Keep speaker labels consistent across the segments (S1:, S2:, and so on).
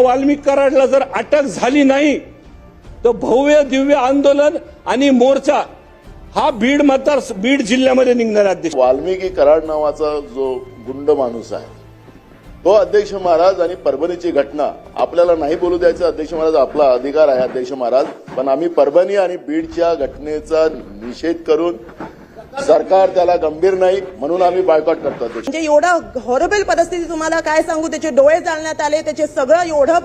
S1: वाल्मिक कराडला जर अटक झाली नाही तर भव्य दिव्य आंदोलन आणि मोर्चा हा बीड मतदार बीड जिल्ह्यामध्ये निघणार अध्यक्ष.
S2: वाल्मिकी कराड नावाचा जो गुंड माणूस आहे तो अध्यक्ष महाराज आणि परभणीची घटना आपल्याला नाही बोलू द्यायचं अध्यक्ष महाराज आपला अधिकार आहे अध्यक्ष महाराज पण आम्ही परभणी आणि बीडच्या घटनेचा निषेध करून सरकार त्याला गंभीर नाही म्हणून आम्ही बायकॉट करतो
S3: म्हणजे एवढं हॉरेबल परिस्थिती तुम्हाला काय सांगू? त्याचे डोळे जाळण्यात आले त्याचे सगळं एवढं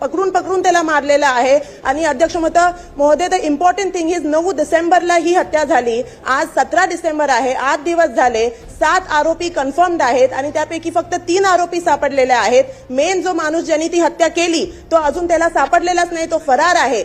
S3: पकडून पकडून त्याला मारलेलं आहे. आणि अध्यक्ष मत महोदय द इम्पॉर्टंट थिंग इज नऊ डिसेंबरला ही हत्या झाली. आज सतरा डिसेंबर आहे आठ दिवस झाले. सात आरोपी कन्फर्म्ड आहेत आणि त्यापैकी फक्त तीन आरोपी सापडलेले आहेत. मेन जो माणूस ज्यांनी ती हत्या केली तो अजून त्याला सापडलेलाच नाही तो फरार आहे.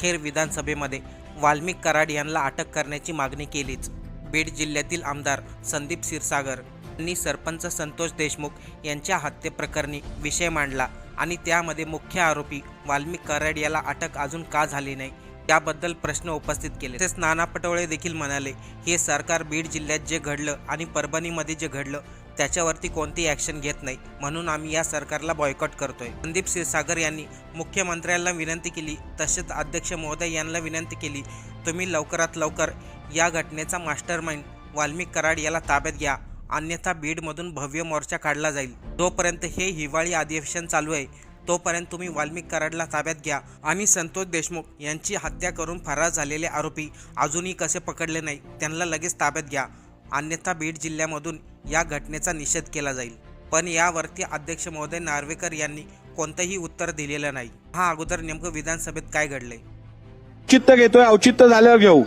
S4: खेर विधानसभेमध्ये वाल्मिक कराड यांना अटक करण्याची मागणी केलीच. बीड जिल्ह्यातील आमदार संदीप क्षीरसागर यांनी सरपंच संतोष देशमुख यांच्या हत्येप्रकरणी विषय मांडला आणि त्यामध्ये मुख्य आरोपी वाल्मिक कराड याला अटक अजून का झाली नाही त्याबद्दल प्रश्न उपस्थित केले. तसेच नाना पटोळे देखील म्हणाले हे सरकार बीड जिल्ह्यात जे घडलं आणि परभणीमध्ये जे घडलं त्याच्यावरती कोणती ॲक्शन घेत नाही. म्हणून आम्ही या सरकारला बॉयकॉट करतोय. संदीप क्षीरसागर यांनी मुख्यमंत्र्यांना विनंती केली तसेच अध्यक्ष महोदय यांना विनंती केली तुम्ही लवकरात लवकर या घटनेचा मास्टर माइंड वाल्मिक कराड याला ताब्यात घ्या. अन्यथा बीडमधून भव्य मोर्चा काढला जाईल. जोपर्यंत हे हिवाळी अधिवेशन चालू आहे तोपर्यंत तुम्ही वाल्मिक कराडला ताब्यात घ्या. आणि संतोष देशमुख यांची हत्या करून फरार झालेले आरोपी अजूनही कसे पकडले नाही त्यांना लगेच ताब्यात घ्या. अन्यथा बीड जिल्ह्यामधून या घटनेचा निषेध केला जाईल. पण यावरती अध्यक्ष महोदय नार्वेकर यांनी कोणतंही उत्तर दिलेलं नाही. हा अगोदर नेमकं विधानसभेत काय घडलंय?
S5: औचित्य घेतोय औचित्य झाल्यावर घेऊ.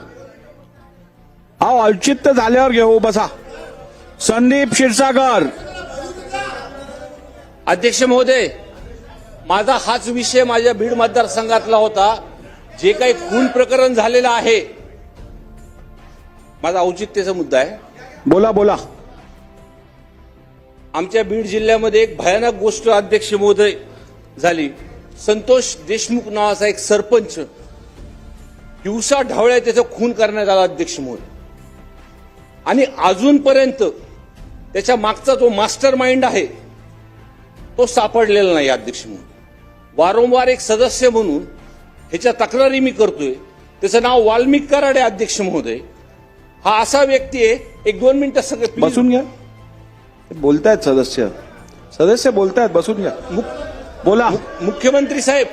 S5: अहो औचित्य झाल्यावर घेऊ बसा. संदीप क्षीरसागर.
S1: अध्यक्ष महोदय माझा हाच विषय माझ्या बीड मतदारसंघातला होता. जे काही खून प्रकरण झालेलं आहे माझा औचित्याचा मुद्दा आहे.
S5: बोला बोला.
S1: आमच्या बीड जिल्ह्यामध्ये एक भयानक गोष्ट अध्यक्ष महोदय झाली. संतोष देशमुख नावाचा एक सरपंच दिवसा ढावळ्या त्याचा खून करण्यात आला अध्यक्ष महोदय. आणि अजूनपर्यंत त्याच्या मागचा जो मास्टर माइंड आहे तो सापडलेला नाही अध्यक्ष म्हणून वारंवार एक सदस्य म्हणून ह्याच्या तक्रारी मी करतोय. त्याचं नाव वाल्मिक कराडे अध्यक्ष महोदय. हा असा व्यक्ती आहे. एक दोन मिनिटं सगळे.
S5: बसून घ्या. बोलतायत सदस्य. सदस्य बोलतायत बसून घ्या. बोला.
S1: मुख्यमंत्री साहेब.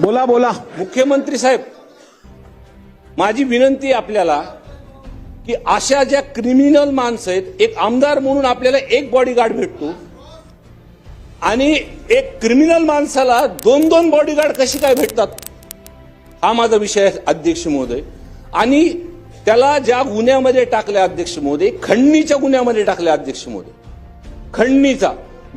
S5: बोला बोला.
S1: मुख्यमंत्री साहेब माझी विनंती आपल्याला की अशा ज्या क्रिमिनल माणसं आहेत एक आमदार म्हणून आपल्याला एक बॉडीगार्ड भेटतो. आणि एक क्रिमिनल माणसाला दोन दोन बॉडीगार्ड कशी काय भेटतात? हा माझा विषय आहे अध्यक्ष महोदय. आणि त्याला ज्या गुन्ह्यामध्ये टाकल्या अध्यक्ष मोदी खंडणीच्या गुन्ह्यामध्ये टाकल्या अध्यक्ष मोदी. खंडणीचा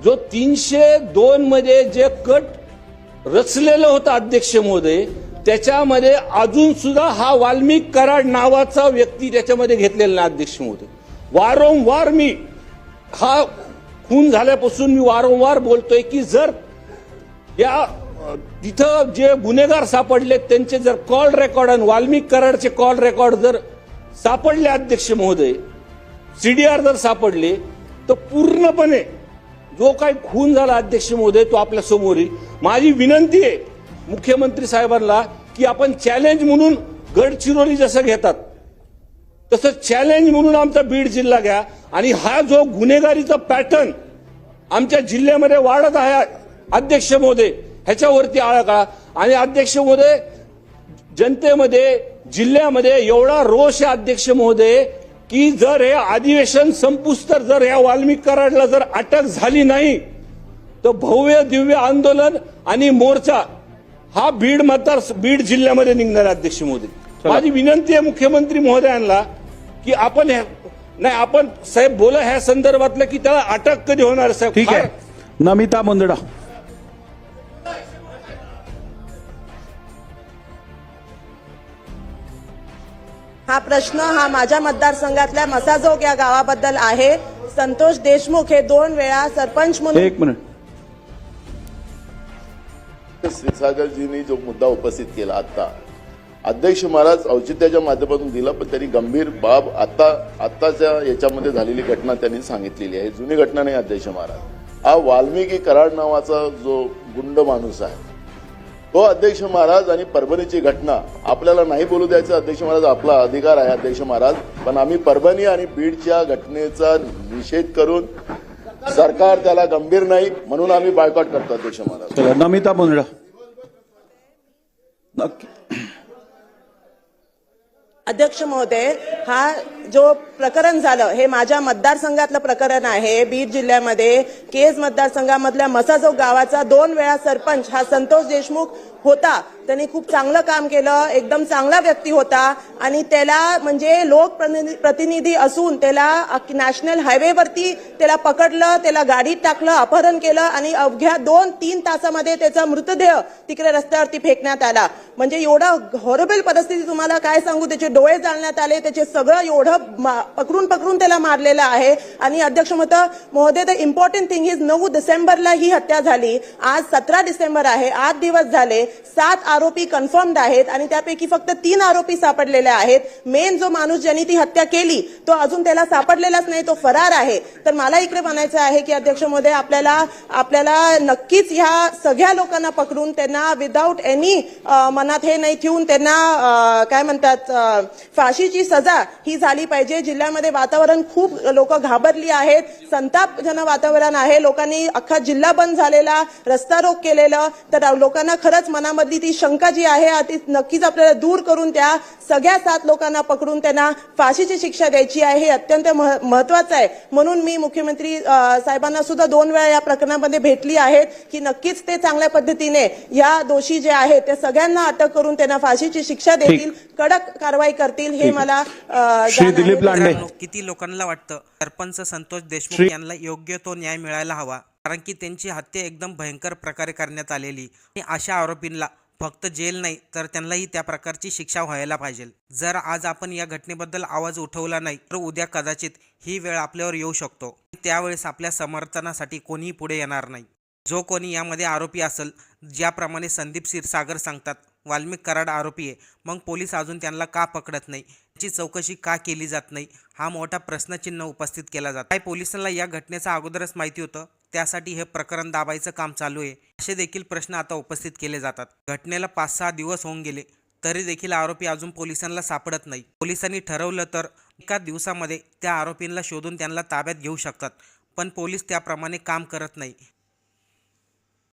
S1: जो तीनशे दोन मध्ये जे कट रचलेलं होतं अध्यक्ष महोदय त्याच्यामध्ये अजून सुद्धा हा वाल्मिक कराड नावाचा व्यक्ती त्याच्यामध्ये घेतलेला नाही अध्यक्ष मोदी. वारंवार मी हा खून झाल्यापासून मी वारंवार बोलतोय की जर या तिथं जे गुन्हेगार सापडलेत त्यांचे जर कॉल रेकॉर्ड आणि वाल्मिक कराडचे कॉल रेकॉर्ड जर सापडले अध्यक्ष महोदय. सीडीआर जर सापडले तर पूर्णपणे जो काही खून झाला अध्यक्ष महोदय तो आपल्यासमोर येईल. माझी विनंती आहे मुख्यमंत्री साहेबांना की आपण चॅलेंज म्हणून गडचिरोली जसं घेतात तसं चॅलेंज म्हणून आमचा बीड जिल्हा घ्या. आणि हा जो गुन्हेगारीचा पॅटर्न आमच्या जिल्ह्यामध्ये वाढत आहे अध्यक्ष महोदय ह्याच्यावरती आळा काळा आणि अध्यक्ष महोदय जनतेमध्ये जिल्ह्यामध्ये एवढा रोष आहे अध्यक्ष महोदय की जर हे अधिवेशन संपूस तर जर या वाल्मिक कराडला जर अटक झाली नाही तर भव्य दिव्य आंदोलन आणि मोर्चा हा बीड मतदार बीड जिल्ह्यामध्ये निघणार आहे, अध्यक्ष महोदय. माझी विनंती आहे मुख्यमंत्री महोदयांना की आपण नाही आपण साहेब बोला ह्या संदर्भातलं की त्याला अटक कधी होणार साहेब?
S5: ठीक आहे. नमिता मुंदडा.
S3: हा प्रश्न हा माझ्या मतदारसंघातल्या मसाजोग या गावाबद्दल आहे. संतोष देशमुख हे दोन वेळा सरपंच म्हणून
S5: एक मिनिट.
S2: क्षीरसागरजींनी जो मुद्दा उपस्थित केला आता अध्यक्ष महाराज औचित्याच्या माध्यमातून दिला पण त्यांनी गंभीर बाब आता आत्ताच्या याच्यामध्ये झालेली घटना त्यांनी सांगितलेली आहे. जुनी घटना नाही अध्यक्ष महाराज. हा वाल्मिकी कराड नावाचा जो गुंड माणूस आहे तो अध्यक्ष महाराज आणि परभणीची घटना. आपल्याला नाही बोलू द्यायचं अध्यक्ष महाराज आपला अधिकार आहे अध्यक्ष महाराज. पण आम्ही परभणी आणि बीडच्या घटनेचा निषेध करून सरकार त्याला गंभीर नाही म्हणून आम्ही बायकॉट करतो अध्यक्ष महाराज.
S5: नमिता मुंदडा नक्की.
S3: अध्यक्ष महोदय हा जो प्रकरण झालं हे माझ्या मतदारसंघातलं प्रकरण आहे. बीड जिल्ह्यामध्ये केज मतदारसंघामधल्या मसाजोग गावाचा दोन वेळा सरपंच हा संतोष देशमुख होता. त्यांनी खूप चांगलं काम केलं एकदम चांगला व्यक्ती होता आणि त्याला म्हणजे लोकप्रतिनिधी असून त्याला नॅशनल हायवेवरती त्याला पकडलं त्याला गाडीत टाकलं अपहरण केलं आणि अवघ्या दोन तीन तासामध्ये त्याचा मृतदेह तिकडे रस्त्यावरती फेकण्यात आला. म्हणजे एवढं हॉरेबल परिस्थिती तुम्हाला काय सांगू? त्याचे डोळे जाळण्यात आले त्याचे सगळं एवढं पकडून पकडून त्याला मारलेलं आहे. आणि अध्यक्ष मत महोदय द इम्पॉर्टंट थिंग इज नऊ डिसेंबरला ही हत्या झाली. आज सतरा डिसेंबर आहे. आठ दिवस झाले. सात आरोपी कन्फर्म्ड आहेत आणि त्यापैकी फक्त तीन आरोपी सापडलेले आहेत. मेन जो माणूस ज्यांनी ती हत्या केली तो अजून त्याला सापडलेलाच नाही तो फरार आहे. तर मला इकडे म्हणायचं आहे की अध्यक्ष महोदय आपल्याला आपल्याला नक्कीच ह्या सगळ्या लोकांना पकडून त्यांना विदाऊट एनी मनात हे नाही ठेवून त्यांना काय म्हणतात फाशीची सजा ही झाली पाहिजे. जिल्ह्यामध्ये वातावरण खूप लोक घाबरली आहेत. संतापजनक वातावरण आहे. लोकांनी अख्खा जिल्हा बंद झालेला रस्ता रोक केलेलं. तर लोकांना खरंच मनामधली ती शंका जी आहे ती नक्कीच आपल्याला दूर करून त्या सगळ्या सात लोकांना पकडून त्यांना फाशीची शिक्षा द्यायची आहे. हे अत्यंत मह- महत्वाचं आहे. म्हणून मी मुख्यमंत्री साहेबांना सुद्धा दोन वेळा या प्रकरणामध्ये भेटली आहेत की नक्कीच ते चांगल्या पद्धतीने या दोषी जे आहेत त्या सगळ्यांना अटक करून त्यांना फाशीची शिक्षा देतील कडक कारवाई करतील. हे मला
S5: श्री. दिलीप लांडे.
S4: किती लोकांना वाटतं सरपंच संतोष देशमुख यांना योग्य तो न्याय मिळायला हवा? कारण की त्यांची हत्या एकदम भयंकर प्रकारे करण्यात आलेली. आणि अशा आरोपींना फक्त जेल नाही तर त्यांनाही त्या प्रकारची शिक्षा व्हायला पाहिजे. जर आज आपण या घटनेबद्दल आवाज उठवला नाही तर उद्या कदाचित ही वेळ आपल्यावर येऊ शकतो. त्यावेळेस आपल्या समर्थनासाठी कोणीही पुढे येणार नाही. जो कोणी यामध्ये आरोपी असेल ज्याप्रमाणे संदीप क्षीरसागर सांगतात वाल्मिक कराड आरोपी आहे. मग पोलीस अजून त्यांना का पकडत नाही? याची चौकशी का केली जात नाही? हा मोठा प्रश्नचिन्ह उपस्थित केला जात. काय पोलिसांना या घटनेचा अगोदरच माहिती होतं? त्यासाठी हे प्रकरण दाबायचं काम चालू आहे. असे देखील प्रश्न आता उपस्थित केले जातात. घटनेला पाच सहा दिवस होऊन गेले. तरी देखील आरोपी अजून पोलिसांना सापडत नाही. पोलिसांनी ठरवलं तर एका दिवसामध्ये त्या आरोपींना शोधून त्यांना ताब्यात घेऊ शकतात. पण पोलीस त्याप्रमाणे काम करत नाही.